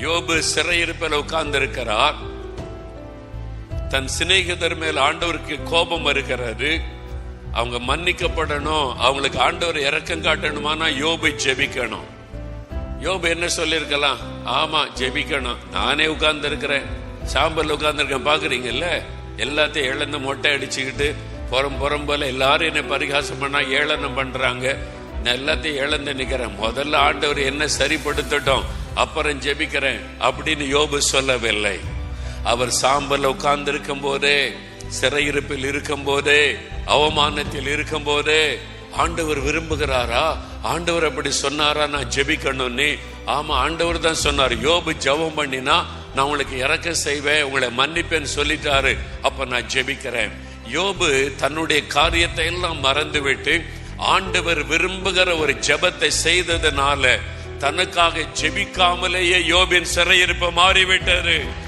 யோபு சிறையிருப்பில் உட்கார்ந்து இருக்கிறார் தன் சிநேகிதர் மேல் ஆண்டவருக்கு கோபம் வருகிறது. அவங்க மன்னிக்கப்படணும். அவங்களுக்கு ஆண்டவர் இறக்கம் காட்டணுமானா யோபை ஜெபிக்கணும். யோபு என்ன சொல்லியிருக்கலாம்? ஆமா ஜெபிக்கணும். நானே உட்கார்ந்து இருக்கிறேன் சாம்பல் உட்கார்ந்துருக்கேன். பாக்குறீங்கல்ல எல்லாத்தையும் இழந்து மொட்டை அடிச்சுக்கிட்டு புறம் புறம் போல எல்லாரும் என்ன பரிகாசம் பண்ணா ஏளனம் பண்றாங்க. நான் எல்லாத்தையும் இழந்து நிக்கிறேன். முதல்ல ஆண்டவர் என்ன சரிப்படுத்தட்டும். அப்புறம் ஜெபிக்கிறேன் அப்படின்னு யோபு சொல்லவில்லை. அவர் சாம்பல் உட்கார்ந்து இருக்கும் போதே சிறையிருப்பில் இருக்கும் போதே அவமானத்தில் இருக்கும் போதே ஆண்டவர் விரும்புகிறாரா? ஆண்டவர் அப்படி சொன்னாரா? நான் ஜெபிக்கணும்னு ஆமா ஆண்டவர் தான் சொன்னார் யோபு ஜெபம் பண்ணினா நான் உங்களுக்கு இறக்க செய்வேன் உங்களை மன்னிப்பேன்னு சொல்லிட்டாரு அப்ப நான் ஜெபிக்கிறேன். யோபு தன்னுடைய காரியத்தை எல்லாம் மறந்துவிட்டு ஆண்டவர் விரும்புகிற ஒரு ஜெபத்தை செய்ததுனால தனக்காக ஜெபிக்காமலேயே யோபின் சிறையிருப்பு மாறிவிட்டது.